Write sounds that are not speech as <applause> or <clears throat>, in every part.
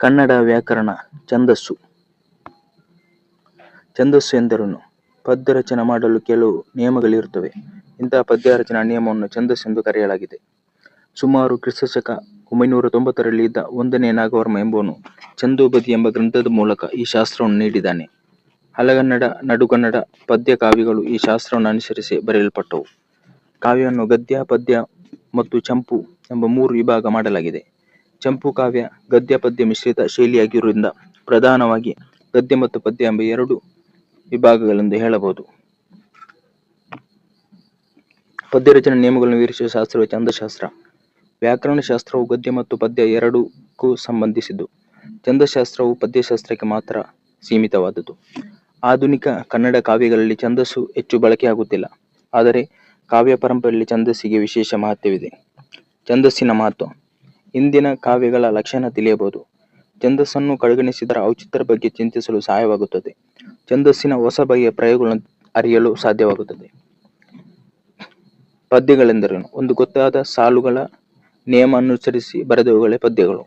ಕನ್ನಡ ವ್ಯಾಕರಣ ಛಂದಸ್ಸು. ಛಂದಸ್ಸು ಎಂದರೇನು? ಪದ್ಯ ರಚನೆ ಮಾಡಲು ಕೆಲವು ನಿಯಮಗಳಿರುತ್ತವೆ. ಇಂತಹ ಪದ್ಯ ರಚನಾ ನಿಯಮವನ್ನು ಛಂದಸ್ಸು ಎಂದು ಕರೆಯಲಾಗಿದೆ. ಸುಮಾರು ಕ್ರಿಸ್ತಶಕ ಒಂಬೈನೂರ ತೊಂಬತ್ತರಲ್ಲಿ ಇದ್ದ ಒಂದನೇ ನಾಗವರ್ಮ ಎಂಬುವನು ಛಂದೋಬದಿ ಎಂಬ ಗ್ರಂಥದ ಮೂಲಕ ಈ ಶಾಸ್ತ್ರವನ್ನು ನೀಡಿದ್ದಾನೆ. ಹಲಗನ್ನಡ, ನಡುಗನ್ನಡ ಪದ್ಯ ಕಾವ್ಯಗಳು ಈ ಶಾಸ್ತ್ರವನ್ನು ಅನುಸರಿಸಿ ಬರೆಯಲ್ಪಟ್ಟವು. ಕಾವ್ಯವನ್ನು ಗದ್ಯ, ಪದ್ಯ ಮತ್ತು ಚಂಪು ಎಂಬ ಮೂರು ವಿಭಾಗ ಮಾಡಲಾಗಿದೆ. ಚಂಪು ಕಾವ್ಯ ಗದ್ಯ ಪದ್ಯ ಮಿಶ್ರಿತ ಶೈಲಿಯಾಗಿರುವುದರಿಂದ ಪ್ರಧಾನವಾಗಿ ಗದ್ಯ ಮತ್ತು ಪದ್ಯ ಎಂಬ ಎರಡು ವಿಭಾಗಗಳೆಂದು ಹೇಳಬಹುದು. ಪದ್ಯ ರಚನೆ ನಿಯಮಗಳನ್ನು ವಿವರಿಸುವ ಶಾಸ್ತ್ರವೇ ವ್ಯಾಕರಣ ಶಾಸ್ತ್ರವು ಗದ್ಯ ಮತ್ತು ಪದ್ಯ ಎರಡಕ್ಕೂ ಸಂಬಂಧಿಸಿದ್ದು. ಛಂದಶಾಸ್ತ್ರವು ಪದ್ಯಶಾಸ್ತ್ರಕ್ಕೆ ಮಾತ್ರ ಸೀಮಿತವಾದದ್ದು. ಆಧುನಿಕ ಕನ್ನಡ ಕಾವ್ಯಗಳಲ್ಲಿ ಛಂದಸ್ಸು ಹೆಚ್ಚು ಬಳಕೆಯಾಗುತ್ತಿಲ್ಲ. ಆದರೆ ಕಾವ್ಯ ಪರಂಪರೆಯಲ್ಲಿ ಛಂದಸ್ಸಿಗೆ ವಿಶೇಷ ಮಹತ್ವವಿದೆ. ಛಂದಸ್ಸಿನ ಮಹತ್ವ. ಇಂದಿನ ಕಾವ್ಯಗಳ ಲಕ್ಷಣ ತಿಳಿಯಬಹುದು. ಛಂದಸ್ಸನ್ನು ಕಡೆಗಣಿಸಿದರೆ ಔಚಿತ್ಯದ ಬಗ್ಗೆ ಚಿಂತಿಸಲು ಸಹಾಯವಾಗುತ್ತದೆ. ಛಂದಸ್ಸಿನ ಹೊಸ ಬಗೆಯ ಪ್ರಯೋಗಗಳನ್ನು ಅರಿಯಲು ಸಾಧ್ಯವಾಗುತ್ತದೆ. ಪದ್ಯಗಳೆಂದರೇನು? ಒಂದು ಗೊತ್ತಾದ ಸಾಲುಗಳ ನಿಯಮ ಅನುಸರಿಸಿ ಬರೆದವುಗಳೇ ಪದ್ಯಗಳು.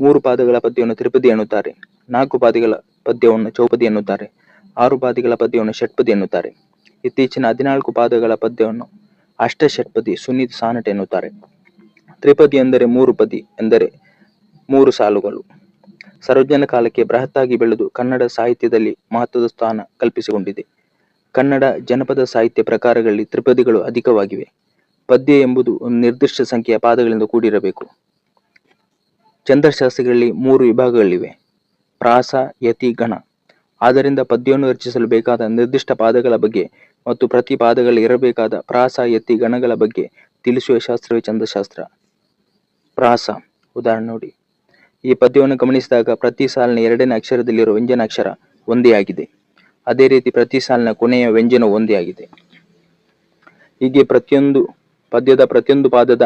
ಮೂರು ಪಾದಗಳ ಪದ್ಯವನ್ನು ತ್ರಿಪದಿ ಎನ್ನುತ್ತಾರೆ. ನಾಲ್ಕು ಪಾದಿಗಳ ಪದ್ಯವನ್ನು ಚೌಪದಿ ಎನ್ನುತ್ತಾರೆ. ಆರು ಪಾದಿಗಳ ಪದ್ಯವನ್ನು ಷಟ್ಪದಿ ಎನ್ನುತ್ತಾರೆ. ಇತ್ತೀಚಿನ ಹದಿನಾಲ್ಕು ಪಾದಗಳ ಪದ್ಯವನ್ನು ಅಷ್ಟಷಟ್ಪದಿ ಸುನೀತ್ ಸಾನಟ್ ಎನ್ನುತ್ತಾರೆ. ತ್ರಿಪದಿ ಎಂದರೆ ಮೂರು ಪದಿ ಎಂದರೆ ಮೂರು ಸಾಲುಗಳು. ಸರ್ವಜ್ಞನ ಕಾಲಕ್ಕೆ ಬೃಹತ್ತಾಗಿ ಬೆಳೆದು ಕನ್ನಡ ಸಾಹಿತ್ಯದಲ್ಲಿ ಮಹತ್ವದ ಸ್ಥಾನ ಕಲ್ಪಿಸಿಕೊಂಡಿದೆ. ಕನ್ನಡ ಜನಪದ ಸಾಹಿತ್ಯ ಪ್ರಕಾರಗಳಲ್ಲಿ ತ್ರಿಪದಿಗಳು ಅಧಿಕವಾಗಿವೆ. ಪದ್ಯ ಎಂಬುದು ಒಂದು ನಿರ್ದಿಷ್ಟ ಸಂಖ್ಯೆಯ ಪಾದಗಳಿಂದ ಕೂಡಿರಬೇಕು. ಚಂದ್ರಶಾಸ್ತ್ರಗಳಲ್ಲಿ ಮೂರು ವಿಭಾಗಗಳಿವೆ. ಪ್ರಾಸ, ಯತಿ ಗಣ ಆದ್ದರಿಂದ ಪದ್ಯವನ್ನು ರಚಿಸಲು ಬೇಕಾದ ನಿರ್ದಿಷ್ಟ ಪಾದಗಳ ಬಗ್ಗೆ ಮತ್ತು ಪ್ರತಿ ಪಾದಗಳಲ್ಲಿ ಇರಬೇಕಾದ ಪ್ರಾಸ, ಯತಿ ಗಣಗಳ ಬಗ್ಗೆ ತಿಳಿಸುವ ಶಾಸ್ತ್ರವೇ ಛಂದಶಾಸ್ತ್ರ ಪ್ರಾಸ ಉದಾಹರಣೆ ನೋಡಿ. ಈ ಪದ್ಯವನ್ನು ಗಮನಿಸಿದಾಗ ಪ್ರತಿ ಸಾಲಿನ ಎರಡನೇ ಅಕ್ಷರದಲ್ಲಿರುವ ವ್ಯಂಜನಾಕ್ಷರ ಒಂದೇ ಆಗಿದೆ. ಅದೇ ರೀತಿ ಪ್ರತಿ ಸಾಲಿನ ಕೊನೆಯ ವ್ಯಂಜನ ಒಂದೇ ಆಗಿದೆ. ಹೀಗೆ ಪ್ರತಿಯೊಂದು ಪದ್ಯದ ಪ್ರತಿಯೊಂದು ಪಾದದ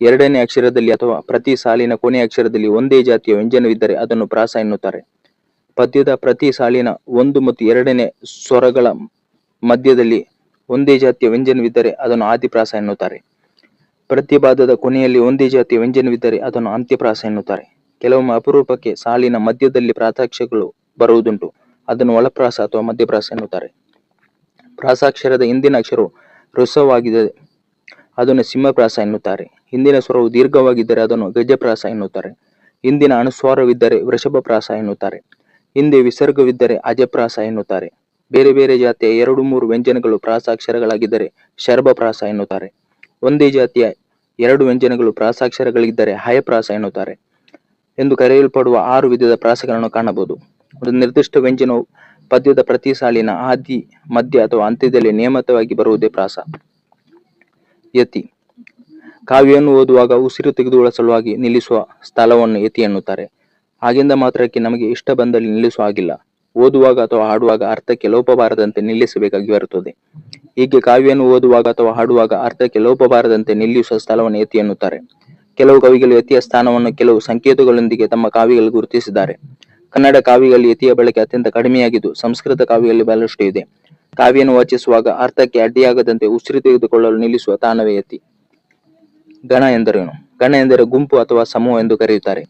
ಎರಡನೇ ಅಕ್ಷರದಲ್ಲಿ ಅಥವಾ ಪ್ರತಿ ಸಾಲಿನ ಕೊನೆಯ ಅಕ್ಷರದಲ್ಲಿ ಒಂದೇ ಜಾತಿಯ ವ್ಯಂಜನವಿದ್ದರೆ ಅದನ್ನು ಪ್ರಾಸ ಎನ್ನುತ್ತಾರೆ. ಪದ್ಯದ ಪ್ರತಿ ಸಾಲಿನ ಒಂದು ಮತ್ತು ಎರಡನೇ ಸ್ವರಗಳ ಮಧ್ಯದಲ್ಲಿ ಒಂದೇ ಜಾತಿಯ ವ್ಯಂಜನವಿದ್ದರೆ ಅದನ್ನು ಆದಿಪ್ರಾಸ ಎನ್ನುತ್ತಾರೆ. ಪ್ರತಿ ಪಾದದ ಕೊನೆಯಲ್ಲಿ ಒಂದೇ ಜಾತಿಯ ವ್ಯಂಜನವಿದ್ದರೆ ಅದನ್ನು ಅಂತ್ಯಪ್ರಾಸ ಎನ್ನುತ್ತಾರೆ. ಕೆಲವೊಮ್ಮೆ ಅಪರೂಪಕ್ಕೆ ಸಾಲಿನ ಮಧ್ಯದಲ್ಲಿ ಪ್ರಾತಾಕ್ಷರಗಳು ಬರುವುದುಂಟು. ಅದನ್ನು ಒಳಪ್ರಾಸ ಅಥವಾ ಮಧ್ಯಪ್ರಾಸ ಎನ್ನುತ್ತಾರೆ. ಪ್ರಾಸಾಕ್ಷರದ ಹಿಂದಿನ ಅಕ್ಷರವು ಹೃಸವಾಗಿದೆ ಅದನ್ನು ಸಿಂಹಪ್ರಾಸ ಎನ್ನುತ್ತಾರೆ. ಹಿಂದಿನ ಸ್ವರವು ದೀರ್ಘವಾಗಿದ್ದರೆ ಅದನ್ನು ಗಜಪ್ರಾಸ ಎನ್ನುತ್ತಾರೆ. ಹಿಂದಿನ ಅನುಸ್ವಾರವಿದ್ದರೆ ವೃಷಭಪ್ರಾಸ ಎನ್ನುತ್ತಾರೆ. ಹಿಂದೆ ವಿಸರ್ಗವಿದ್ದರೆ ಅಜಪ್ರಾಸ ಎನ್ನುತ್ತಾರೆ. ಬೇರೆ ಬೇರೆ ಜಾತಿಯ ಎರಡು ಮೂರು ವ್ಯಂಜನಗಳು ಪ್ರಾಸಾಕ್ಷರಗಳಾಗಿದ್ದರೆ ಶರ್ಭಪ್ರಾಸ ಎನ್ನುತ್ತಾರೆ. ಒಂದೇ ಜಾತಿಯ ಎರಡು ವ್ಯಂಜನಗಳು ಪ್ರಾಸಾಕ್ಷರಗಳಿದ್ದರೆ ಹಯಪ್ರಾಸ ಎನ್ನುತ್ತಾರೆ ಎಂದು ಕರೆಯಲ್ಪಡುವ ಆರು ವಿಧದ ಪ್ರಾಸಗಳನ್ನು ಕಾಣಬಹುದು. ಒಂದು ನಿರ್ದಿಷ್ಟ ವ್ಯಂಜನವು ಪದ್ಯದ ಪ್ರತಿ ಸಾಲಿನ ಆದಿ, ಮಧ್ಯ ಅಥವಾ ಅಂತ್ಯದಲ್ಲಿ ನಿಯಮಿತವಾಗಿ ಬರುವುದೇ ಪ್ರಾಸ. ಯತಿ. ಕಾವ್ಯವನ್ನು ಓದುವಾಗ ಉಸಿರು ತೆಗೆದುಕೊಳ್ಳುವ ಸಲುವಾಗಿ ನಿಲ್ಲಿಸುವ ಸ್ಥಳವನ್ನು ಯತಿ ಎನ್ನುತ್ತಾರೆ. ಆಗಿಂದ ಮಾತ್ರಕ್ಕೆ ನಮಗೆ ಇಷ್ಟ ಬಂದಲ್ಲಿ ನಿಲ್ಲಿಸುವ ಹಾಗಿಲ್ಲ. ಓದುವಾಗ ಅಥವಾ ಹಾಡುವಾಗ ಅರ್ಥಕ್ಕೆ ಲೋಪ ಬಾರದಂತೆ ನಿಲ್ಲಿಸಬೇಕಾಗಿ ಬರುತ್ತದೆ. ಹೀಗೆ ಕಾವ್ಯವನ್ನು ಓದುವಾಗ ಅಥವಾ ಹಾಡುವಾಗ ಅರ್ಥಕ್ಕೆ ಲೋಪ ಬಾರದಂತೆ ನಿಲ್ಲಿಸುವ ಸ್ಥಳವನ್ನು ಯತಿ ಎನ್ನುತ್ತಾರೆ. ಕೆಲವು ಕವಿಗಳು ಯತಿಯ ಸ್ಥಾನವನ್ನು ಕೆಲವು ಸಂಕೇತಗಳೊಂದಿಗೆ ತಮ್ಮ ಕಾವ್ಯಗಳಲ್ಲಿ ಗುರುತಿಸಿದ್ದಾರೆ. ಕನ್ನಡ ಕಾವ್ಯಗಳಲ್ಲಿ ಯತಿಯ ಬಳಕೆ ಅತ್ಯಂತ ಕಡಿಮೆಯಾಗಿದ್ದು ಸಂಸ್ಕೃತ ಕಾವ್ಯಗಳಲ್ಲಿ ಬಹಳಷ್ಟು ಇದೆ. ಕಾವ್ಯವನ್ನು ವಾಚಿಸುವಾಗ ಅರ್ಥಕ್ಕೆ ಅಡ್ಡಿಯಾಗದಂತೆ ಉಸಿರು ತೆಗೆದುಕೊಳ್ಳಲು ನಿಲ್ಲಿಸುವ ತಾನವೇ ಯತಿ ಗಣ ಎಂದರೇನು? ಗಣ ಎಂದರೆ ಗುಂಪು ಅಥವಾ ಸಮೂಹ ಎಂದು ಕರೆಯುತ್ತಾರೆ.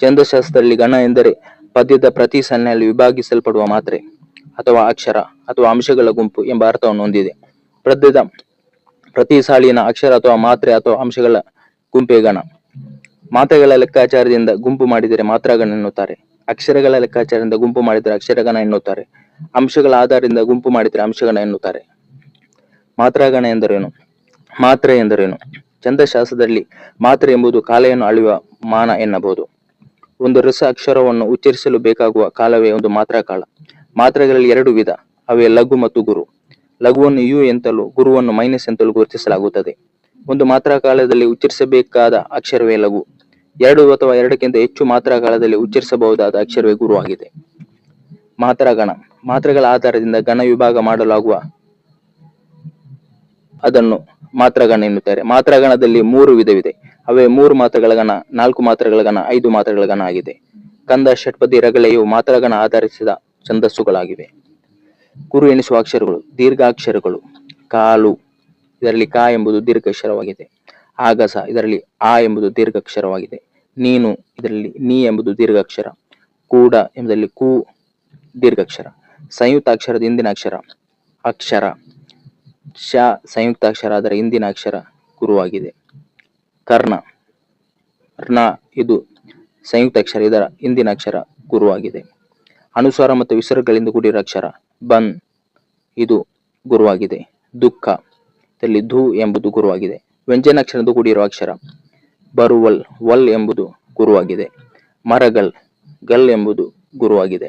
ಛಂದಶಾಸ್ತ್ರದಲ್ಲಿ ಗಣ ಎಂದರೆ ಪದ್ಯದ ಪ್ರತಿ ಸನ್ನೆಯಲ್ಲಿ ವಿಭಾಗಿಸಲ್ಪಡುವ ಮಾತ್ರೆ. ಅಥವಾ ಅಕ್ಷರ ಅಥವಾ ಅಂಶಗಳ ಗುಂಪು ಎಂಬ ಅರ್ಥವನ್ನು ಹೊಂದಿದೆ. ಪದ್ಯದ ಪ್ರತಿ ಸಾಲಿನ ಅಕ್ಷರ ಅಥವಾ ಮಾತ್ರೆ ಅಥವಾ ಅಂಶಗಳ ಗುಂಪೇ ಗಣ ಮಾತ್ರೆಗಳ ಲೆಕ್ಕಾಚಾರದಿಂದ ಗುಂಪು ಮಾಡಿದರೆ ಮಾತ್ರಾಗಣ ಎನ್ನುತ್ತಾರೆ. ಅಕ್ಷರಗಳ ಲೆಕ್ಕಾಚಾರದಿಂದ ಗುಂಪು ಮಾಡಿದರೆ ಅಕ್ಷರಗಣ ಎನ್ನುತ್ತಾರೆ. ಅಂಶಗಳ ಆಧಾರದಿಂದ ಗುಂಪು ಮಾಡಿದರೆ ಅಂಶಗಣ ಎನ್ನುತ್ತಾರೆ. ಮಾತ್ರಗಣ ಎಂದರೇನು? ಮಾತ್ರೆ ಎಂದರೇನು? ಛಂದಶಾಸ್ತ್ರದಲ್ಲಿ ಮಾತ್ರೆ ಎಂಬುದು ಕಾಲೆಯನ್ನು ಅಳೆಯುವ ಮಾನ ಎನ್ನಬಹುದು. ಒಂದು ರಸ ಅಕ್ಷರವನ್ನು ಉಚ್ಚರಿಸಲು ಬೇಕಾಗುವ ಕಾಲವೇ ಒಂದು ಮಾತ್ರ ಕಾಲ. ಮಾತ್ರೆಗಳಲ್ಲಿ ಎರಡು ವಿಧ. ಅವೇ ಲಘು ಮತ್ತು ಗುರು. ಲಘುವನ್ನು ಯು ಎಂತಲೂ, ಗುರುವನ್ನು ಮೈನಸ್ ಎಂತಲೂ ಗುರುತಿಸಲಾಗುತ್ತದೆ. ಒಂದು ಮಾತ್ರಾ ಕಾಲದಲ್ಲಿ ಉಚ್ಚರಿಸಬೇಕಾದ ಅಕ್ಷರವೇ ಲಘು. ಎರಡು ಅಥವಾ ಎರಡಕ್ಕಿಂತ ಹೆಚ್ಚು ಮಾತ್ರಾ ಕಾಲದಲ್ಲಿ ಉಚ್ಚರಿಸಬಹುದಾದ ಅಕ್ಷರವೇ ಗುರು ಆಗಿದೆ. ಮಾತ್ರಾಗಣ ಮಾತ್ರೆಗಳ ಆಧಾರದಿಂದ ಗಣ ವಿಭಾಗ ಮಾಡಲಾಗುವ ಅದನ್ನು ಮಾತ್ರಗಣ ಎನ್ನುತ್ತಾರೆ. ಮಾತ್ರಗಣದಲ್ಲಿ ಮೂರು ವಿಧವಿದೆ. ಅವೇ ಮೂರು ಮಾತ್ರೆಗಳ ಗಣ, ನಾಲ್ಕು ಮಾತ್ರೆಗಳ ಗಣ, ಐದು ಮಾತ್ರೆಗಳ ಗಣ ಆಗಿದೆ. ಕಂದ, ಷಟ್ಪದಿ, ರಗಳೆಯು ಮಾತ್ರ ಮಾತ್ರಗಣ ಆಧರಿಸಿದ ಛಂದಸ್ಸುಗಳಾಗಿವೆ. ಕುರು ಎನಿಸುವ ಅಕ್ಷರಗಳು, ದೀರ್ಘಾಕ್ಷರಗಳು, ಕಾಲು, ಇದರಲ್ಲಿ ಕಾ ಎಂಬುದು ದೀರ್ಘಾಕ್ಷರವಾಗಿದೆ. ಆಗಸ ಇದರಲ್ಲಿ ಆ ಎಂಬುದು ದೀರ್ಘಾಕ್ಷರವಾಗಿದೆ. ನೀನು ಇದರಲ್ಲಿ ನೀ ಎಂಬುದು ದೀರ್ಘಾಕ್ಷರ. ಕೂಡ ಎಂಬುದರಲ್ಲಿ ಕು ದೀರ್ಘಾಕ್ಷರ. ಸಂಯುಕ್ತಾಕ್ಷರದ ಹಿಂದಿನ ಅಕ್ಷರ. ಅಕ್ಷರ ಶ ಸಂಯುಕ್ತಾಕ್ಷರ ಅದರ ಹಿಂದಿನ ಅಕ್ಷರ ಗುರುವಾಗಿದೆ ಕರ್ಣ. ರ್ಣ ಇದು ಸಂಯುಕ್ತಾಕ್ಷರ ಇದರ ಹಿಂದಿನ ಅಕ್ಷರ ಗುರುವಾಗಿದೆ ಅನುಸ್ವಾರ ಮತ್ತು ವಿಸರ್ಗಗಳಿಂದ ಕೂಡಿರೋ ಅಕ್ಷರ. ಬನ್, ಇದು ಗುರುವಾಗಿದೆ. ದುಃಖ ಇದರಲ್ಲಿ ಧು ಎಂಬುದು ಗುರುವಾಗಿದೆ. ವ್ಯಂಜನಾಕ್ಷರದಿಂದ ಕೂಡಿರುವ ಅಕ್ಷರ. ಬರುವಲ್, ವಲ್ ಎಂಬುದು ಗುರುವಾಗಿದೆ. ಮರಗಲ್, ಗಲ್ ಎಂಬುದು ಗುರುವಾಗಿದೆ.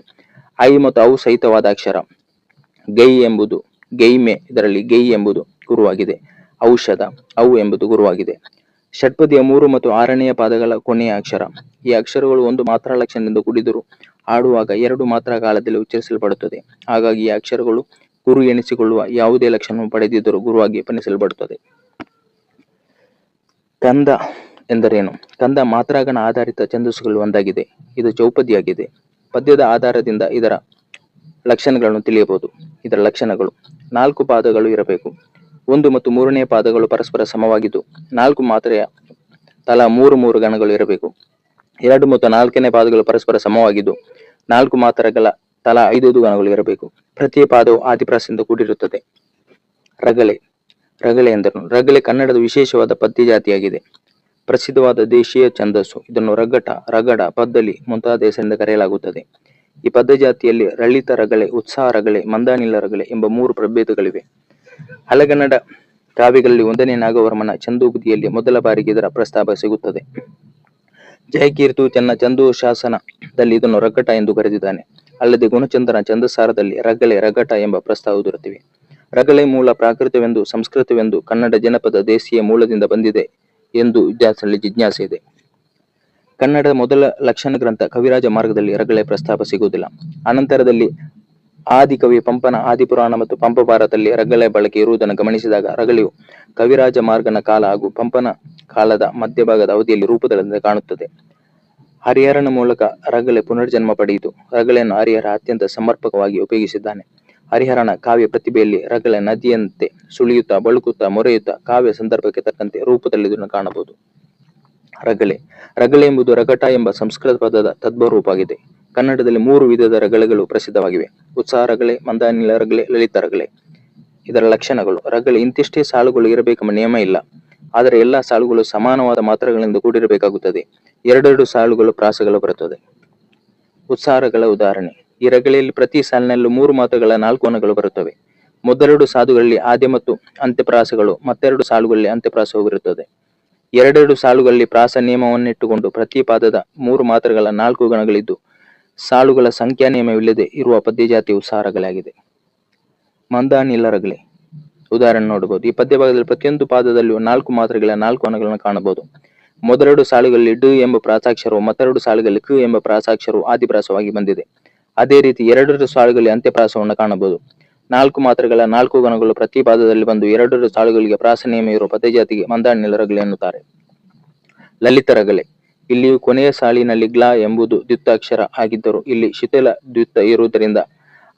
ಐ ಮತ್ತು ಅವು ಸಹಿತವಾದ ಅಕ್ಷರ. ಗೈ ಎಂಬುದು ಗೈಮೆ ಇದರಲ್ಲಿ ಗೈ ಎಂಬುದು ಗುರುವಾಗಿದೆ. ಔಷಧ ಅವು ಎಂಬುದು ಗುರುವಾಗಿದೆ. ಷಟ್ಪದಿಯ ಮೂರು ಮತ್ತು ಆರನೆಯ ಪಾದಗಳ ಕೊನೆಯ ಅಕ್ಷರ. ಈ ಅಕ್ಷರಗಳು ಒಂದು ಮಾತ್ರ ಲಕ್ಷಣದಿಂದ ಕೂಡಿದರೂ ಆಡುವಾಗ ಎರಡು ಮಾತ್ರ ಕಾಲದಲ್ಲಿ ಉಚ್ಚರಿಸಲ್ಪಡುತ್ತದೆ. ಹಾಗಾಗಿ ಈ ಅಕ್ಷರಗಳು ಗುರು ಎನಿಸಿಕೊಳ್ಳುವ ಯಾವುದೇ ಲಕ್ಷಣವನ್ನು ಪಡೆದಿದ್ದರೂ ಗುರುವಾಗಿ ಪರಿಣಿಸಲ್ಪಡುತ್ತದೆ ಕಂದ ಎಂದರೇನು? ಕಂದ ಮಾತ್ರಾಗಣ ಆಧಾರಿತ ಛಂದಸ್ಸುಗಳು ಒಂದಾಗಿದೆ. ಇದು ಚೌಪದಿಯಾಗಿದೆ ಪದ್ಯದ ಆಧಾರದಿಂದ ಇದರ ಲಕ್ಷಣಗಳನ್ನು ತಿಳಿಯಬಹುದು. ಇದರ ಲಕ್ಷಣಗಳು ನಾಲ್ಕು ಪಾದಗಳು ಇರಬೇಕು. ಒಂದು ಮತ್ತು ಮೂರನೇ ಪಾದಗಳು ಪರಸ್ಪರ ಸಮವಾಗಿದ್ದು, ನಾಲ್ಕು ಮಾತ್ರೆಯ ತಲಾ ಮೂರು ಮೂರು ಗಣಗಳು ಇರಬೇಕು. ಎರಡು ಮತ್ತು ನಾಲ್ಕನೇ ಪಾದಗಳು ಪರಸ್ಪರ ಸಮವಾಗಿದ್ದು, ನಾಲ್ಕು ಮಾತ್ರಗಳ ತಲಾ ಐದೈದು ಗಣಗಳು ಇರಬೇಕು. ಪ್ರತಿ ಪಾದವು ಆದಿಪ್ರಾಸದಿಂದ ಕೂಡಿರುತ್ತದೆ. ರಗಳೆ ರಗಳೆ ಎಂದರು ರಗಳೆ ಕನ್ನಡದ ವಿಶೇಷವಾದ ಪದ್ಯ ಜಾತಿಯಾಗಿದೆ ಪ್ರಸಿದ್ಧವಾದ ದೇಶೀಯ ಛಂದಸ್ಸು. ಇದನ್ನು ರಗಟ, ರಗಡ, ಪದ್ದಲಿ ಮುಂತಾದ ಹೆಸರಿಂದ ಕರೆಯಲಾಗುತ್ತದೆ. ಈ ಪದ್ಯ ಜಾತಿಯಲ್ಲಿ ರಳಿತ ರಗಳೆ, ಉತ್ಸಾಹ ರಗಳೆ ಮಂದಾನಿಲ್ಲ ರಗಳೆ ಎಂಬ ಮೂರು ಪ್ರಭೇದಗಳಿವೆ. ಹಳೆಗನ್ನಡ ಕಾವ್ಯಗಳಲ್ಲಿ ಒಂದನೇ ನಾಗವರ್ಮನ ಚಂದೋಬುದಿಯಲ್ಲಿ ಮೊದಲ ಬಾರಿಗೆ ಇದರ ಪ್ರಸ್ತಾಪ ಸಿಗುತ್ತದೆ. ಜಯಕೀರ್ತು ತನ್ನ ಚಂದು ಶಾಸನದಲ್ಲಿ ಇದನ್ನು ರಗ್ಗಟ ಎಂದು ಕರೆದಿದ್ದಾನೆ. ಅಲ್ಲದೆ ಗುಣಚಂದ್ರನ ಚಂದಸಾರದಲ್ಲಿ ರಗಳೆ ರಗಟ ಎಂಬ ಪ್ರಸ್ತಾವ ದೊರೆತಿವೆ. ರಗಳೆ ಮೂಲ ಪ್ರಾಕೃತವೆಂದು, ಸಂಸ್ಕೃತವೆಂದು, ಕನ್ನಡ ಜನಪದ ದೇಶೀಯ ಮೂಲದಿಂದ ಬಂದಿದೆ ಎಂದು ವಿದ್ಯಾರ್ಥಿಗಳಲ್ಲಿ ಜಿಜ್ಞಾಸೆ ಇದೆ. ಕನ್ನಡದ ಮೊದಲ ಲಕ್ಷಣ ಗ್ರಂಥ ಕವಿರಾಜ ಮಾರ್ಗದಲ್ಲಿ ರಗಳೆ ಪ್ರಸ್ತಾಪ ಸಿಗುವುದಿಲ್ಲ. ಅನಂತರದಲ್ಲಿ ಆದಿಕವಿ ಪಂಪನ ಆದಿಪುರಾಣ ಮತ್ತು ಪಂಪ ಭಾರತದಲ್ಲಿ ರಗಳೆ ಬಳಕೆ ಇರುವುದನ್ನು ಗಮನಿಸಿದಾಗ ರಗಳೆಯು ಕವಿರಾಜ ಮಾರ್ಗನ ಕಾಲ ಹಾಗೂ ಪಂಪನ ಕಾಲದ ಮಧ್ಯಭಾಗದ ಅವಧಿಯಲ್ಲಿ ರೂಪದಲ್ಲಿ ಕಾಣುತ್ತದೆ. ಹರಿಹರನ ಮೂಲಕ ರಗಳೆ ಪುನರ್ಜನ್ಮ ಪಡೆಯಿತು. ರಗಳೆಯನ್ನು ಹರಿಹರ ಅತ್ಯಂತ ಸಮರ್ಪಕವಾಗಿ ಉಪಯೋಗಿಸಿದ್ದಾನೆ. ಹರಿಹರನ ಕಾವ್ಯ ಪ್ರತಿಭೆಯಲ್ಲಿ ರಗಳೆ ನದಿಯಂತೆ ಸುಳಿಯುತ್ತಾ, ಬಳುಕುತ್ತಾ, ಮೊರೆಯುತ್ತಾ ಕಾವ್ಯ ಸಂದರ್ಭಕ್ಕೆ ತಕ್ಕಂತೆ ರೂಪದಲ್ಲಿ ಇದನ್ನು ಕಾಣಬಹುದು. ರಗಳೆ ರಗಳೆ ಎಂಬುದು ರಗಟ ಎಂಬ ಸಂಸ್ಕೃತ ಪದದ ತದ್ಭವರೂಪವಾಗಿದೆ ಕನ್ನಡದಲ್ಲಿ ಮೂರು ವಿಧದ ರಗಳೆಗಳು ಪ್ರಸಿದ್ಧವಾಗಿವೆ. ಉತ್ಸಾಹ ರಗಳೆ ಮಂದಾನಿಲ ರಗಳೆ, ಲಲಿತ ರಗಳೆ. ಇದರ ಲಕ್ಷಣಗಳು, ರಗಳೆ ಇಂತಿಷ್ಟೇ ಸಾಲುಗಳು ಇರಬೇಕೆಂಬ ನಿಯಮ ಇಲ್ಲ. ಆದರೆ ಎಲ್ಲಾ ಸಾಲುಗಳು ಸಮಾನವಾದ ಮಾತ್ರೆಗಳಿಂದ ಕೂಡಿರಬೇಕಾಗುತ್ತದೆ. ಎರಡೆರಡು ಸಾಲುಗಳು ಪ್ರಾಸಗಳು ಬರುತ್ತದೆ. ಉತ್ಸಾಹಗಳ ಉದಾಹರಣೆ. ಈ ರಗಳೆಯಲ್ಲಿ ಪ್ರತಿ ಸಾಲಿನಲ್ಲೂ ಮೂರು ಮಾತುಗಳ ನಾಲ್ಕು ವನಗಳು ಬರುತ್ತವೆ. ಮೊದಲೆರಡು ಸಾಲುಗಳಲ್ಲಿ ಆದ್ಯ ಮತ್ತು ಅಂತ್ಯಪ್ರಾಸಗಳು, ಮತ್ತೆರಡು ಸಾಲುಗಳಲ್ಲಿ ಅಂತ್ಯಪ್ರಾಸವಿರುತ್ತದೆ ಎರಡೆರಡು ಸಾಲುಗಳಲ್ಲಿ ಪ್ರಾಸ ನಿಯಮವನ್ನಿಟ್ಟುಕೊಂಡು ಪ್ರತಿ ಪಾದದ ಮೂರು ಮಾತ್ರೆಗಳ ನಾಲ್ಕು ಗಣಗಳಿದ್ದು ಸಾಲುಗಳ ಸಂಖ್ಯಾ ನಿಯಮವಿಲ್ಲದೆ ಇರುವ ಪದ್ಯ ಜಾತಿ ಉಸಾರಗಳಾಗಿದೆ ಮಂದಾನಿಲ ರಗಳೆ ಉದಾಹರಣೆ ನೋಡಬಹುದು. ಈ ಪದ್ಯ ಭಾಗದಲ್ಲಿ ಪ್ರತಿಯೊಂದು ಪಾದದಲ್ಲಿಯೂ ನಾಲ್ಕು ಮಾತ್ರೆಗಳ ನಾಲ್ಕು ಅನಗಳನ್ನು ಕಾಣಬಹುದು. ಮೊದಲೆರಡು ಸಾಲುಗಳಲ್ಲಿ ಡು ಎಂಬ ಪ್ರಾಸಾಕ್ಷರವು ಮತ್ತೆರಡು ಸಾಲುಗಳಲ್ಲಿ ಕ್ ಎಂಬ ಪ್ರಾಸಾಕ್ಷರವು ಆದಿಪ್ರಾಸವಾಗಿ ಬಂದಿದೆ. ಅದೇ ರೀತಿ ಎರಡೆರಡು ಸಾಲುಗಳಲ್ಲಿ ಅಂತ್ಯಪ್ರಾಸವನ್ನು ಕಾಣಬಹುದು. ನಾಲ್ಕು ಮಾತ್ರೆಗಳ ನಾಲ್ಕು ಗಣಗಳು ಪ್ರತಿ ಪಾದದಲ್ಲಿ ಬಂದು ಎರಡೆರಡು ಸಾಲುಗಳಿಗೆ ಪ್ರಾಸ ನಿಯಮ ಇರುವ ಪದ್ಯ ಜಾತಿಗೆ ಮಂದಾಣಿ ಲರಗಳೆನ್ನುತ್ತಾರೆ ಲಲಿತ ರಗಳೆ ಇಲ್ಲಿಯೂ ಕೊನೆಯ ಸಾಲಿನಲ್ಲಿ ಗ್ಲಾ ಎಂಬುದು ದ್ಯುತ್ತ ಅಕ್ಷರ ಆಗಿದ್ದರು ಇಲ್ಲಿ ಶಿಥಿಲ ದ್ಯುತ ಇರುವುದರಿಂದ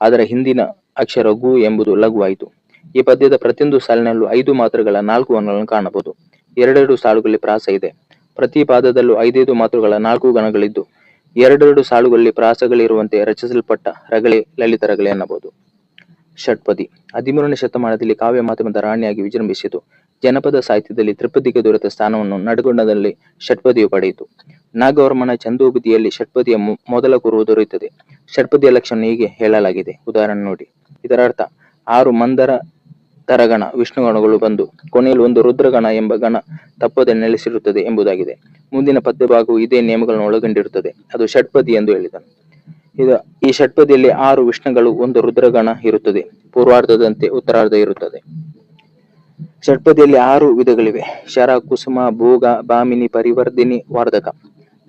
ಅದರ ಹಿಂದಿನ ಅಕ್ಷರ ಗು ಎಂಬುದು ಲಘುವಾಯಿತು. ಈ ಪದ್ಯದ ಪ್ರತಿಯೊಂದು ಸಾಲಿನಲ್ಲೂ ಐದು ಮಾತ್ರೆಗಳ ನಾಲ್ಕು ಗಣಗಳನ್ನು ಕಾಣಬಹುದು. ಎರಡೆರಡು ಸಾಲುಗಳಲ್ಲಿ ಪ್ರಾಸ ಇದೆ. ಪ್ರತಿ ಪಾದದಲ್ಲೂ ಐದೈದು ಮಾತುಗಳ ನಾಲ್ಕು ಗಣಗಳಿದ್ದು, ಎರಡೆರಡು ಸಾಲುಗಳಲ್ಲಿ ಪ್ರಾಸಗಳಿರುವಂತೆ ರಚಿಸಲ್ಪಟ್ಟ ರಗಳೆ ಲಲಿತ ರಗಳೆ ಎನ್ನಬಹುದು. ಷಟ್ಪದಿ. ಹದಿಮೂರನೇ ಶತಮಾನದಲ್ಲಿ ಕಾವ್ಯ ಮಾಧ್ಯಮದ ರಾಣಿಯಾಗಿ ವಿಜೃಂಭಿಸಿತು. ಜನಪದ ಸಾಹಿತ್ಯದಲ್ಲಿ ತ್ರಿಪದಿಗೆ ದೊರೆತ ಸ್ಥಾನವನ್ನು ನಡುಗೊಂಡದಲ್ಲಿ ಷಟ್ಪದಿಯು ಪಡೆಯಿತು. ನಾಗವರ್ಮನ ಚಂದೋಬುದಿಯಲ್ಲಿ ಷಟ್ಪದಿಯ ಮೊದಲ ಗುರು ದೊರೆಯುತ್ತದೆ. ಷಟ್ಪದಿಯ ಲಕ್ಷಣ ಹೀಗೆ ಹೇಳಲಾಗಿದೆ. ಉದಾಹರಣೆ ನೋಡಿ. ಇದರ ಅರ್ಥ ಆರು ಮಂದರ ತರಗಣ ವಿಷ್ಣುಗಣಗಳು ಬಂದು ಕೊನೆಯಲ್ಲಿ ಒಂದು ರುದ್ರಗಣ ಎಂಬ ಗಣ ತಪ್ಪದೆ ನೆಲೆಸಿರುತ್ತದೆ ಎಂಬುದಾಗಿದೆ. ಮುಂದಿನ ಪದ್ಯ ಭಾಗವು ಇದೇ ನಿಯಮಗಳನ್ನು ಒಳಗೊಂಡಿರುತ್ತದೆ. ಅದು ಷಟ್ಪದಿ ಎಂದು ಹೇಳಿದನು. ಇದು, ಈ ಷಟ್ಪದಿಯಲ್ಲಿ ಆರು ವಿಷ್ಣುಗಳು, ಒಂದು ರುದ್ರಗಣ ಇರುತ್ತದೆ. ಪೂರ್ವಾರ್ಧದಂತೆ ಉತ್ತರಾರ್ಧ ಇರುತ್ತದೆ. ಷಟ್ಪದಿಯಲ್ಲಿ ಆರು ವಿಧಗಳಿವೆ. ಶರ, ಕುಸುಮ, ಭೋಗ ಭಾಮಿನಿ ಪರಿವರ್ಧಿನಿ ವಾರ್ಧಕ.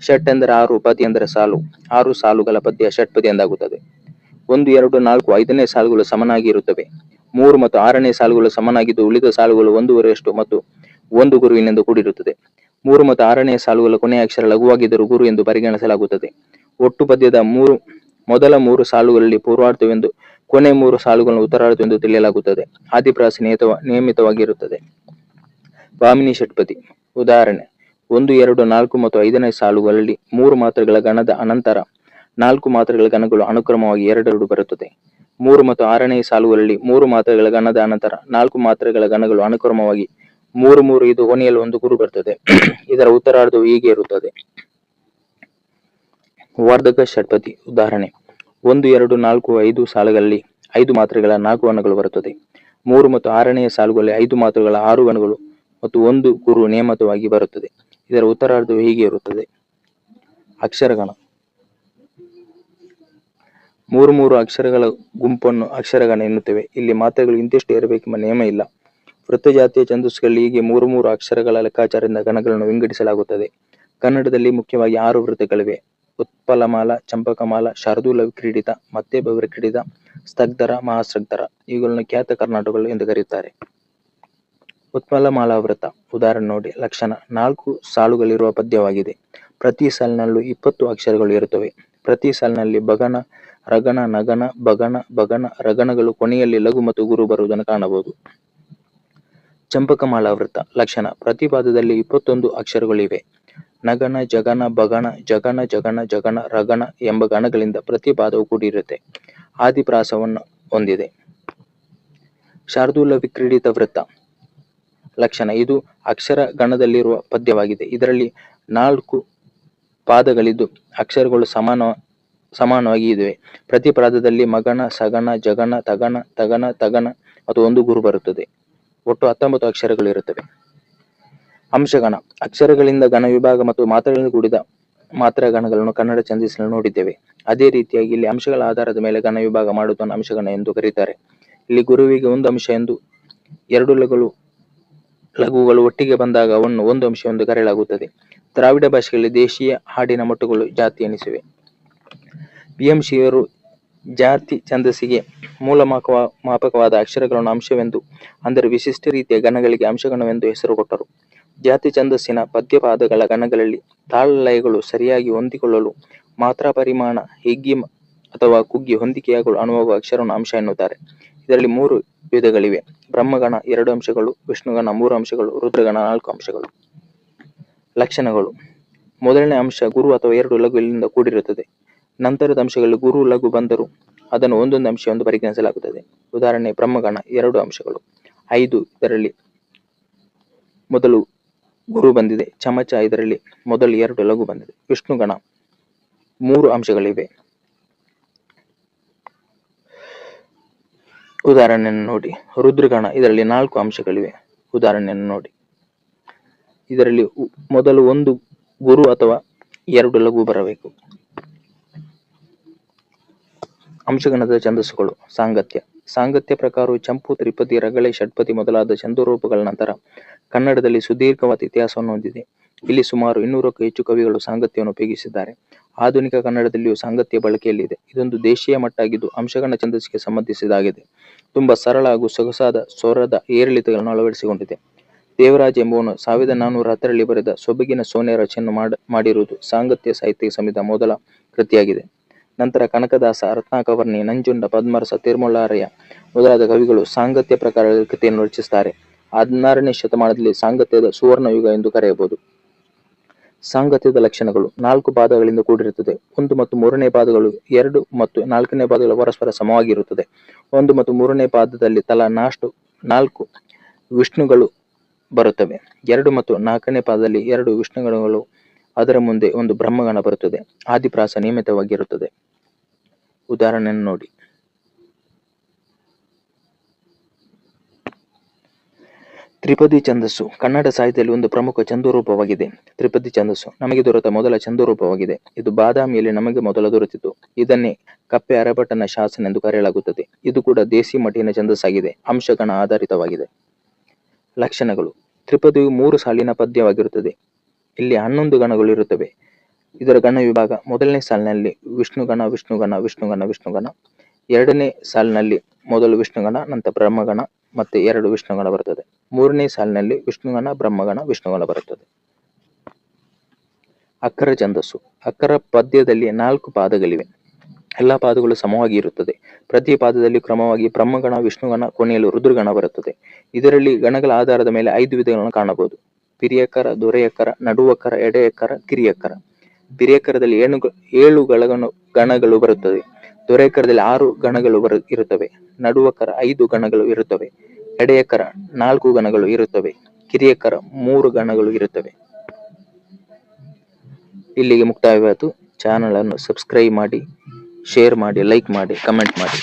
ಷಟ್ ಎಂದರೆ ಆರು, ಪದಿ ಎಂದರೆ ಸಾಲು. ಆರು ಸಾಲುಗಳ ಪದ್ಯ ಷಟ್ಪದಿ ಎಂದಾಗುತ್ತದೆ. ಒಂದು, ಎರಡು, ನಾಲ್ಕು, ಐದನೇ ಸಾಲುಗಳು ಸಮನಾಗಿ ಇರುತ್ತವೆ. ಮೂರು ಮತ್ತು ಆರನೇ ಸಾಲುಗಳು ಸಮನಾಗಿದ್ದು ಉಳಿದ ಸಾಲುಗಳು ಒಂದೂವರೆಯಷ್ಟು ಮತ್ತು ಒಂದು ಗುರುವಿನಿಂದ ಕೂಡಿರುತ್ತದೆ. ಮೂರು ಮತ್ತು ಆರನೇ ಸಾಲುಗಳ ಕೊನೆಯ ಅಕ್ಷರ ಲಘುವಾಗಿದ್ದರೂ ಗುರು ಎಂದು ಪರಿಗಣಿಸಲಾಗುತ್ತದೆ. ಒಟ್ಟು ಪದ್ಯದ ಮೂರು, ಮೊದಲ ಮೂರು ಸಾಲುಗಳಲ್ಲಿ ಪೂರ್ವಾರ್ಥವೆಂದು ಕೊನೆ ಮೂರು ಸಾಲುಗಳನ್ನು ಉತ್ತರಾರ್ಥವೆಂದು ತಿಳಿಯಲಾಗುತ್ತದೆ. ಆದಿಪ್ರಾಸ ನಿಯಮಿತವಾಗಿರುತ್ತದೆ. ಭಾಮಿನಿ ಷಟ್ಪದಿ. ಉದಾಹರಣೆ. ಒಂದು, ಎರಡು, ನಾಲ್ಕು ಮತ್ತು ಐದನೇ ಸಾಲುಗಳಲ್ಲಿ ಮೂರು ಮಾತ್ರೆಗಳ ಗಣದ ಅನಂತರ ನಾಲ್ಕು ಮಾತ್ರೆಗಳ ಗಣಗಳು ಅನುಕ್ರಮವಾಗಿ ಎರಡೆರಡು ಬರುತ್ತದೆ. ಮೂರು ಮತ್ತು ಆರನೇ ಸಾಲುಗಳಲ್ಲಿ ಮೂರು ಮಾತ್ರೆಗಳ ಗಣದ ಅನಂತರ ನಾಲ್ಕು ಮಾತ್ರೆಗಳ ಗಣಗಳು ಅನುಕ್ರಮವಾಗಿ ಮೂರು ಮೂರು, ಇದು ಕೊನೆಯಲ್ಲಿ ಒಂದು ಗುರು ಬರ್ತದೆ. <clears throat> ಇದರ ಉತ್ತರಾರ್ಧವು ಹೀಗೆ ಇರುತ್ತದೆ. ವರ್ಧಕ ಷಟ್ಪದಿ. ಉದಾಹರಣೆ. ಒಂದು, ಎರಡು, ನಾಲ್ಕು, ಐದು ಸಾಲುಗಳಲ್ಲಿ ಐದು ಮಾತ್ರೆಗಳ ನಾಲ್ಕು ಗಣಗಳು ಬರುತ್ತದೆ. ಮೂರು ಮತ್ತು ಆರನೆಯ ಸಾಲುಗಳಲ್ಲಿ ಐದು ಮಾತ್ರೆಗಳ ಆರು ಗಣಗಳು ಮತ್ತು ಒಂದು ಗುರು ನೇಮತವಾಗಿ ಬರುತ್ತದೆ. ಇದರ ಉತ್ತರಾರ್ಧವು ಹೀಗೆ ಇರುತ್ತದೆ. ಅಕ್ಷರಗಣ. ಮೂರು ಮೂರು ಅಕ್ಷರಗಳ ಗುಂಪನ್ನು ಅಕ್ಷರಗಣ ಎನ್ನುತ್ತೇವೆ. ಇಲ್ಲಿ ಮಾತ್ರೆಗಳು ಇಂತಿಷ್ಟು ಇರಬೇಕೆಂಬ ನಿಯಮ ಇಲ್ಲ. ವೃತ್ತ ಜಾತಿಯ ಛಂದಸ್ಸುಗಳಲ್ಲಿ ಹೀಗೆ ಮೂರು ಮೂರು ಅಕ್ಷರಗಳ ಲೆಕ್ಕಾಚಾರದಿಂದ ಗಣಗಳನ್ನು ವಿಂಗಡಿಸಲಾಗುತ್ತದೆ. ಕನ್ನಡದಲ್ಲಿ ಮುಖ್ಯವಾಗಿ ಆರು ವೃತ್ತಗಳಿವೆ. ಉತ್ಪಲಮಾಲ, ಚಂಪಕಮಾಲ, ಶಾರ್ದೂಲ ಕ್ರೀಡಿತ ಮತ್ತೆ ವಿಕ್ರೀಡಿತ ಸ್ತಗ್ಧರ ಮಹಾಸ್ತಗ್ಧರ ಇವುಗಳನ್ನು ಖ್ಯಾತ ಕರ್ನಾಟಕಗಳು ಎಂದು ಕರೆಯುತ್ತಾರೆ. ಉತ್ಪಲಮಾಲಾ ವ್ರತ ಉದಾಹರಣೆ ನೋಡಿ, ಲಕ್ಷಣ, ನಾಲ್ಕು ಸಾಲುಗಳಿರುವ ಪದ್ಯವಾಗಿದೆ. ಪ್ರತಿ ಸಾಲಿನಲ್ಲೂ ಇಪ್ಪತ್ತು ಅಕ್ಷರಗಳು ಇರುತ್ತವೆ. ಪ್ರತಿ ಸಾಲಿನಲ್ಲಿ ಬಗನ ರಗಣ ನಗನ, ಬಗನ ಬಗನ ರಗಣಗಳು ಕೊನೆಯಲ್ಲಿ ಲಘು ಮತ್ತು ಗುರು ಬರುವುದನ್ನು ಕಾಣಬಹುದು. ಚಂಪಕಮಾಲಾ ವೃತ್ತ, ಲಕ್ಷಣ ಪ್ರತಿ ಪಾದದಲ್ಲಿ ಇಪ್ಪತ್ತೊಂದು ಅಕ್ಷರಗಳಿವೆ. ನಗನ, ಜಗನ ಬಗನ ಜಗನ ಜಗನ ಜಗನ, ರಗನ ಎಂಬ ಗಣಗಳಿಂದ ಪ್ರತಿ ಪಾದವು ಕೂಡಿರುತ್ತೆ. ಆದಿಪ್ರಾಸವನ್ನು ಹೊಂದಿದೆ. ಶಾರ್ದೂಲ ವಿಕ್ರೀಡಿತ ವೃತ್ತ. ಲಕ್ಷಣ, ಇದು ಅಕ್ಷರ ಗಣದಲ್ಲಿರುವ ಪದ್ಯವಾಗಿದೆ. ಇದರಲ್ಲಿ ನಾಲ್ಕು ಪಾದಗಳಿದ್ದು ಅಕ್ಷರಗಳು ಸಮಾನ, ಸಮಾನವಾಗಿ ಇವೆ ಪ್ರತಿ ಪಾದದಲ್ಲಿ ಮಗನ, ಸಗನ, ಜಗನ, ತಗನ ತಗನ ತಗನ ಮತ್ತು ಒಂದು ಗುರು ಬರುತ್ತದೆ. ಒಟ್ಟು ಹತ್ತೊಂಬತ್ತು ಅಕ್ಷರಗಳು ಇರುತ್ತವೆ. ಅಂಶಗಣ, ಅಕ್ಷರಗಳಿಂದ ಗಣ ವಿಭಾಗ ಮತ್ತು ಮಾತ್ರೆಗಳಿಂದ ಕೂಡಿದ ಮಾತ್ರ ಗಣಗಳನ್ನು ಕನ್ನಡ ಛಂದಸ್ಸಿನಲ್ಲಿ ನೋಡಿದ್ದೇವೆ. ಅದೇ ರೀತಿಯಾಗಿ ಇಲ್ಲಿ ಅಂಶಗಳ ಆಧಾರದ ಮೇಲೆ ಗಣ ವಿಭಾಗ ಮಾಡುವುದನ್ನು ಅಂಶಗಣ ಎಂದು ಕರೀತಾರೆ. ಇಲ್ಲಿ ಗುರುವಿಗೆ ಒಂದು ಅಂಶ ಎಂದು ಎರಡು ಲಘು ಲಘುಗಳು ಒಟ್ಟಿಗೆ ಬಂದಾಗ ಅವನ್ನು ಒಂದು ಅಂಶ ಎಂದು ಕರೆಯಲಾಗುತ್ತದೆ. ದ್ರಾವಿಡ ಭಾಷೆಗಳಲ್ಲಿ ದೇಶೀಯ ಹಾಡಿನ ಮಟ್ಟುಗಳು ಜಾತಿ ಎನಿಸಿವೆ. ಬಿ ಎಂ ಶಿವರು ಜಾತಿ ಛಂದಸ್ಸಿಗೆ ಮೂಲ ಮಾಪಕ ಮಾಪಕವಾದ ಅಕ್ಷರಗಳನ್ನು ಅಂಶವೆಂದು, ಅಂದರೆ ವಿಶಿಷ್ಟ ರೀತಿಯ ಗಣಗಳಿಗೆ ಅಂಶಗಣವೆಂದು ಹೆಸರು ಕೊಟ್ಟರು. ಜಾತಿ ಛಂದಸ್ಸಿನ ಪದ್ಯಪಾದಗಳ ಗಣಗಳಲ್ಲಿ ತಾಳಲಯಗಳು ಸರಿಯಾಗಿ ಹೊಂದಿಕೊಳ್ಳಲು ಮಾತ್ರ ಪರಿಮಾಣ, ಹಿಗ್ಗಿ ಅಥವಾ ಕುಗ್ಗಿ ಹೊಂದಿಕೆಯಾಗಲು ಅನುವಾಗುವ ಅಕ್ಷರವನ್ನು ಅಂಶ ಎನ್ನುತ್ತಾರೆ. ಇದರಲ್ಲಿ ಮೂರು ವಿಧಗಳಿವೆ. ಬ್ರಹ್ಮಗಣ ಎರಡು ಅಂಶಗಳು, ವಿಷ್ಣುಗಣ ಮೂರು ಅಂಶಗಳು, ರುದ್ರಗಣ ನಾಲ್ಕು ಅಂಶಗಳು. ಲಕ್ಷಣಗಳು. ಮೊದಲನೇ ಅಂಶ ಗುರು ಅಥವಾ ಎರಡು ಲಘುವಿನಿಂದ ಕೂಡಿರುತ್ತದೆ. ನಂತರದ ಅಂಶಗಳಲ್ಲಿ ಗುರು, ಲಘು ಬಂದರೂ ಅದನ್ನು ಒಂದೊಂದು ಅಂಶ ಎಂದು ಪರಿಗಣಿಸಲಾಗುತ್ತದೆ. ಉದಾಹರಣೆ, ಬ್ರಹ್ಮಗಣ ಎರಡು ಅಂಶಗಳು. ಐದು ಇದರಲ್ಲಿ ಮೊದಲು ಗುರು ಬಂದಿದೆ. ಚಮಚ ಇದರಲ್ಲಿ ಮೊದಲು ಎರಡು ಲಘು ಬಂದಿದೆ. ವಿಷ್ಣುಗಣ ಮೂರು ಅಂಶಗಳಿವೆ. ಉದಾಹರಣೆಯನ್ನು ನೋಡಿ. ರುದ್ರಗಣ ಇದರಲ್ಲಿ ನಾಲ್ಕು ಅಂಶಗಳಿವೆ. ಉದಾಹರಣೆಯನ್ನು ನೋಡಿ. ಇದರಲ್ಲಿ ಮೊದಲು ಒಂದು ಗುರು ಅಥವಾ ಎರಡು ಲಘು ಬರಬೇಕು. ಅಂಶಗಣದ ಛಂದಸ್ಸುಗಳು, ಸಾಂಗತ್ಯ. ಸಾಂಗತ್ಯ ಪ್ರಕಾರವು ಚಂಪು ತ್ರಿಪದಿ ರಗಳೆ, ಷಟ್ಪದಿ ಮೊದಲಾದ ಛಂದೋರೂಪಗಳ ನಂತರ ಕನ್ನಡದಲ್ಲಿ ಸುದೀರ್ಘವಾದ ಇತಿಹಾಸವನ್ನು ಹೊಂದಿದೆ. ಇಲ್ಲಿ ಸುಮಾರು ಇನ್ನೂರಕ್ಕೂ ಹೆಚ್ಚು ಕವಿಗಳು ಸಾಂಗತ್ಯವನ್ನು ಉಪಯೋಗಿಸಿದ್ದಾರೆ. ಆಧುನಿಕ ಕನ್ನಡದಲ್ಲಿಯೂ ಸಾಂಗತ್ಯ ಬಳಕೆಯಲ್ಲಿದೆ. ಇದೊಂದು ದೇಶೀಯ ಮಟ್ಟಾಗಿದ್ದು ಅಂಶಗಣ ಛಂದಸ್ಸಿಗೆ ಸಂಬಂಧಿಸಿದಾಗಿದೆ. ತುಂಬಾ ಸರಳ ಹಾಗೂ ಸೊಗಸಾದ ಸ್ವರದ ಏರಿಳಿತಗಳನ್ನು ಅಳವಡಿಸಿಕೊಂಡಿದೆ. ದೇವರಾಜ್ ಎಂಬುವನು ಸಾವಿರದ ನಾನೂರ ಹತ್ತರಲ್ಲಿ ಬರೆದ ಸೊಬಗಿನ ಸೋನೆ ರಚನೆಯನ್ನು ಮಾಡ, ಮಾಡಿರುವುದು ಸಾಂಗತ್ಯ ಸಾಹಿತ್ಯ ಸಮಿತ ಮೊದಲ ಕೃತಿಯಾಗಿದೆ. ನಂತರ ಕನಕದಾಸ, ರತ್ನಾಕವರ್ಣಿ, ನಂಜುಂಡ, ಪದ್ಮರಸ ತಿರುಮಲಾರಯ್ಯ ಮೊದಲಾದ ಕವಿಗಳು ಸಾಂಗತ್ಯ ಪ್ರಕಾರದ ಕೃತಿಯನ್ನು ರಚಿಸುತ್ತಾರೆ. ಹದಿನಾರನೇ ಶತಮಾನದಲ್ಲಿ ಸಾಂಗತ್ಯದ ಸುವರ್ಣ ಯುಗ ಎಂದು ಕರೆಯಬಹುದು. ಸಾಂಗತ್ಯದ ಲಕ್ಷಣಗಳು ನಾಲ್ಕು ಪಾದಗಳಿಂದ ಕೂಡಿರುತ್ತದೆ. ಒಂದು ಮತ್ತು ಮೂರನೇ ಪಾದಗಳು ಎರಡು ಮತ್ತು ನಾಲ್ಕನೇ ಪಾದಗಳು ಪರಸ್ಪರ ಸಮವಾಗಿರುತ್ತದೆ. ಒಂದು ಮತ್ತು ಮೂರನೇ ಪಾದದಲ್ಲಿ ತಲಾ ನಾಷ್ಟು, ನಾಲ್ಕು ವಿಷ್ಣುಗಳು ಬರುತ್ತವೆ. ಎರಡು ಮತ್ತು ನಾಲ್ಕನೇ ಪಾದದಲ್ಲಿ ಎರಡು ವಿಷ್ಣುಗಣಗಳು ಅದರ ಮುಂದೆ ಒಂದು ಬ್ರಹ್ಮಗಣ ಬರುತ್ತದೆ. ಆದಿಪ್ರಾಸ ನಿಯಮಿತವಾಗಿರುತ್ತದೆ. ಉದಾಹರಣೆಯನ್ನು ನೋಡಿ. ತ್ರಿಪದಿ ಛಂದಸ್ಸು. ಕನ್ನಡ ಸಾಹಿತ್ಯದಲ್ಲಿ ಒಂದು ಪ್ರಮುಖ ಛಂದರೂಪವಾಗಿದೆ. ತ್ರಿಪದಿ ಛಂದಸ್ಸು. ನಮಗೆ ದೊರೆತ ಮೊದಲ ಛಂದರೂಪವಾಗಿದೆ. ಇದು ಬಾದಾಮಿಯಲ್ಲಿ ನಮಗೆ ಮೊದಲ ದೊರೆತಿತ್ತು ಇದನ್ನೇ ಕಪ್ಪೆ ಅರಭಟನ ಶಾಸನ ಎಂದು ಕರೆಯಲಾಗುತ್ತದೆ. ಇದು ಕೂಡ ದೇಸಿ ಮಠಿನ ಛಂದಸ್ಸಾಗಿದೆ. ಅಂಶಗಣ ಆಧಾರಿತವಾಗಿದೆ. ಲಕ್ಷಣಗಳು. ತ್ರಿಪದಿಯು ಮೂರು ಸಾಲಿನ ಪದ್ಯವಾಗಿರುತ್ತದೆ. ಇಲ್ಲಿ ಹನ್ನೊಂದು ಗಣಗಳು ಇರುತ್ತವೆ. ಇದರ ಗಣ ವಿಭಾಗ ಮೊದಲನೇ ಸಾಲಿನಲ್ಲಿ ವಿಷ್ಣುಗಣ ವಿಷ್ಣುಗಣ ವಿಷ್ಣುಗಣ ವಿಷ್ಣುಗಣ ಎರಡನೇ ಸಾಲಿನಲ್ಲಿ ಮೊದಲು ವಿಷ್ಣುಗಣ ನಂತರ ಬ್ರಹ್ಮಗಣ ಮತ್ತೆ ಎರಡು ವಿಷ್ಣುಗಣ ಬರುತ್ತದೆ ಮೂರನೇ ಸಾಲಿನಲ್ಲಿ ವಿಷ್ಣುಗಣ ಬ್ರಹ್ಮಗಣ ವಿಷ್ಣುಗಣ ಬರುತ್ತದೆ. ಅಕ್ಕರ ಛಂದಸ್ಸು. ಅಕ್ಕರ ಪದ್ಯದಲ್ಲಿ ನಾಲ್ಕು ಪಾದಗಳಿವೆ. ಎಲ್ಲ ಪಾದಗಳು ಸಮವಾಗಿ ಇರುತ್ತದೆ. ಪ್ರತಿ ಪಾದದಲ್ಲಿ ಕ್ರಮವಾಗಿ ಬ್ರಹ್ಮಗಣ ವಿಷ್ಣುಗಣ ಕೊನೆಯಲ್ಲಿ ರುದ್ರಗಣ ಬರುತ್ತದೆ. ಇದರಲ್ಲಿ ಗಣಗಳ ಆಧಾರದ ಮೇಲೆ ಐದು ವಿಧಗಳನ್ನು ಕಾಣಬಹುದು. ಪಿರಿಯಕ್ಕರ ದೊರೆಯಕರ, ನಡುವಕರ, ಎಡೆಯಕರ, ಕಿರಿಯಕರ. ಪಿರಿಯಕರದಲ್ಲಿ ಏಳು ಏಳು ಗಣಗಳು ಬರುತ್ತದೆ ದೊರೆಯಕರದಲ್ಲಿ ಆರು ಗಣಗಳು ಬರು, ಇರುತ್ತವೆ. ನಡುವಕರ ಐದು ಗಣಗಳು ಇರುತ್ತವೆ. ಎಡೆಯಕರ ನಾಲ್ಕು ಗಣಗಳು ಇರುತ್ತವೆ. ಕಿರಿಯಕರ ಮೂರು ಗಣಗಳು ಇರುತ್ತವೆ. ಇಲ್ಲಿಗೆ ಮುಕ್ತಾಯವಾಯಿತು. ಚಾನಲ್ ಅನ್ನು ಸಬ್ಸ್ಕ್ರೈಬ್ ಮಾಡಿ, ಶೇರ್ ಮಾಡಿ, ಲೈಕ್ ಮಾಡಿ, ಕಮೆಂಟ್ ಮಾಡಿ.